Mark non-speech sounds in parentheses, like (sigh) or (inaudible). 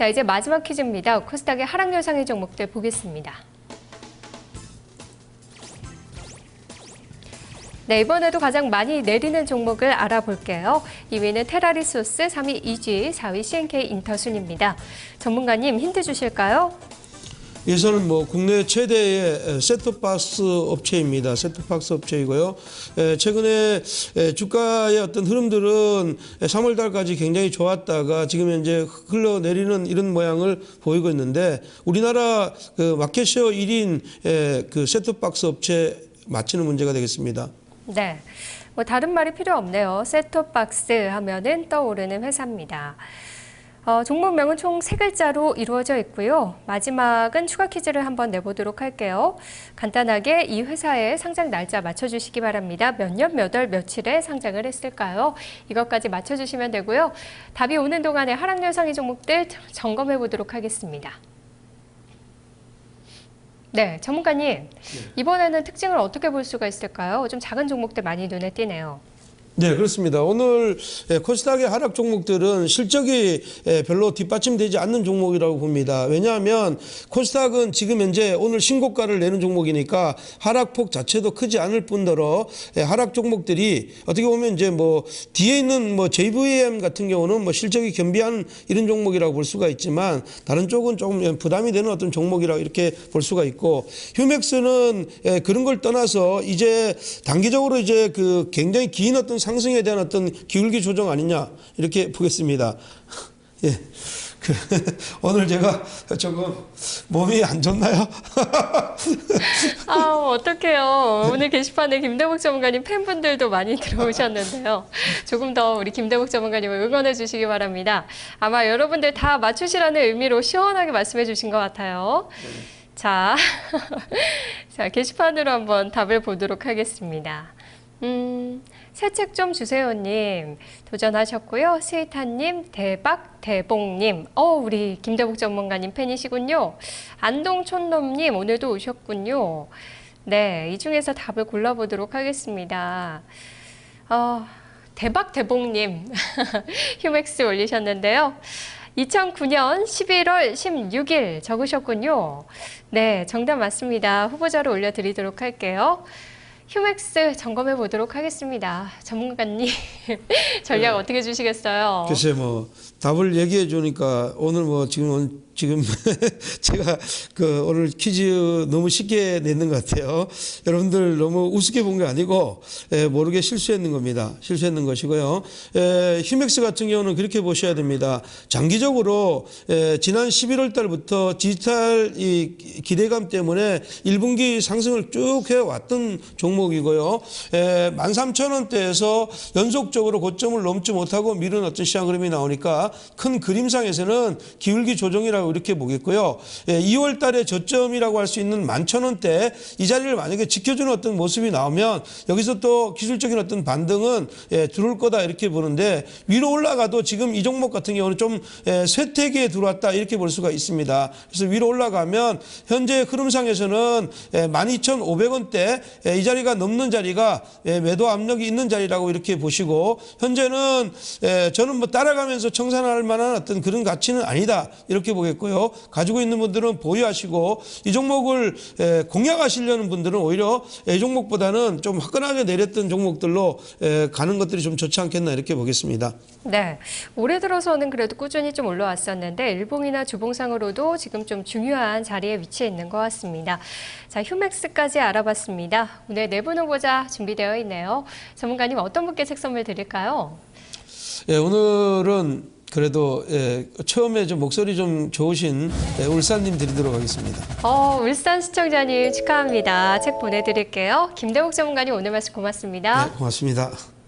자, 이제 마지막 퀴즈입니다. 코스닥의 하락 요상의 종목들 보겠습니다. 네, 이번에도 가장 많이 내리는 종목을 알아볼게요. 2위는 테라리소스, 3위 이지, 4위 CNK 인터순입니다. 전문가님 힌트 주실까요? 예선은 뭐 국내 최대의 세트박스 업체입니다. 세트박스 업체이고요. 에, 최근에 에, 주가의 어떤 흐름들은 3월 달까지 굉장히 좋았다가 지금 현재 흘러내리는 이런 모양을 보이고 있는데 우리나라 그 마켓쇼 1인 에, 그 세트박스 업체 맞히는 문제가 되겠습니다. 네. 뭐 다른 말이 필요 없네요. 셋톱박스 하면은 떠오르는 회사입니다. 어, 종목명은 총 세 글자로 이루어져 있고요. 마지막은 추가 퀴즈를 한번 내보도록 할게요. 간단하게 이 회사의 상장 날짜 맞춰주시기 바랍니다. 몇 년, 몇 월, 며칠에 상장을 했을까요? 이것까지 맞춰주시면 되고요. 답이 오는 동안에 하락 열상의 종목들 점검해 보도록 하겠습니다. 네, 전문가님. 이번에는 특징을 어떻게 볼 수가 있을까요? 좀 작은 종목들 많이 눈에 띄네요. 네, 그렇습니다. 오늘 예, 코스닥의 하락 종목들은 실적이 예, 별로 뒷받침되지 않는 종목이라고 봅니다. 왜냐하면 코스닥은 지금 현재 오늘 신고가를 내는 종목이니까 하락폭 자체도 크지 않을 뿐더러 예, 하락 종목들이 어떻게 보면 이제 뭐 뒤에 있는 뭐 JVM 같은 경우는 뭐 실적이 겸비한 이런 종목이라고 볼 수가 있지만 다른 쪽은 조금 부담이 되는 어떤 종목이라고 이렇게 볼 수가 있고 휴맥스는 예, 그런 걸 떠나서 이제 단기적으로 이제 그 굉장히 긴 어떤 상 승에 대한 어떤 기울기 조정 아니냐 이렇게 보겠습니다. (laughs) 예. 그, (laughs) 오늘 제가 조금 몸이 안 좋나요? (laughs) 아, 어떡해요. 오늘 게시판에 김대복 전문가님 팬분들도 많이 들어오셨는데요. 조금 더 우리 김대복 전문가님을 응원해 주시기 바랍니다. 아마 여러분들 다 맞추시라는 의미로 시원하게 말씀해 주신 것 같아요. 자, 자, 게시판으로 한번 답을 보도록 하겠습니다. 음, 새 책 좀 주세요님 도전하셨고요. 스위타님, 대박, 대봉님, 어, 우리 김대복 전문가님 팬이시군요. 안동촌놈님, 오늘도 오셨군요. 네, 이 중에서 답을 골라보도록 하겠습니다. 어, 대박, 대봉님, (laughs) 휴맥스 올리셨는데요. 2009년 11월 16일 적으셨군요. 네, 정답 맞습니다. 후보자로 올려드리도록 할게요. 휴맥스 점검해 보도록 하겠습니다. 전문가님 (laughs) 전략 어떻게 주시겠어요? 글쎄 뭐 답을 얘기해 주니까 오늘 뭐 지금 지금 (laughs) 제가 그 오늘 퀴즈 너무 쉽게 냈는 것 같아요. 여러분들 너무 우습게 본 게 아니고 에, 모르게 실수했는 겁니다. 실수했는 것이고요. 에, 휴맥스 같은 경우는 그렇게 보셔야 됩니다. 장기적으로 에, 지난 11월 달부터 디지털 이 기대감 때문에 1분기 상승을 쭉 해왔던 종목이고요. 에, 13,000원대에서 연속적으로 고점을 넘지 못하고 미는 어떤 시장 흐름이 나오니까 큰 그림상에서는 기울기 조정이라고 이렇게 보겠고요. 예, 2월 달에 저점이라고 할 수 있는 11,000원대 이 자리를 만약에 지켜주는 어떤 모습이 나오면 여기서 또 기술적인 어떤 반등은 예, 들어올 거다 이렇게 보는데 위로 올라가도 지금 이 종목 같은 경우는 좀 예, 쇠퇴기에 들어왔다 이렇게 볼 수가 있습니다. 그래서 위로 올라가면 현재 흐름상에서는 예, 12,500원대 예, 이 자리가 넘는 자리가 예, 매도 압력이 있는 자리라고 이렇게 보시고 현재는 예, 저는 뭐 따라가면서 청산할 만한 어떤 그런 가치는 아니다 이렇게 보겠 고요. 가지고 있는 분들은 보유하시고 이 종목을 에, 공략하시려는 분들은 오히려 이 종목보다는 좀 화끈하게 내렸던 종목들로 에, 가는 것들이 좀 좋지 않겠나 이렇게 보겠습니다. 네, 올해 들어서는 그래도 꾸준히 좀 올라왔었는데 일봉이나 주봉상으로도 지금 좀 중요한 자리에 위치해 있는 것 같습니다. 자, 휴맥스까지 알아봤습니다. 오늘 내분 후보자 준비되어 있네요. 전문가님 어떤 분께 책 선물 드릴까요? 예, 오늘은 그래도 예, 처음에 좀 목소리 좀 좋으신 예, 울산님 드리도록 하겠습니다. 어, 울산 시청자님 축하합니다. 책 보내드릴게요. 김대복 전문가님 오늘 말씀 고맙습니다. 네, 고맙습니다.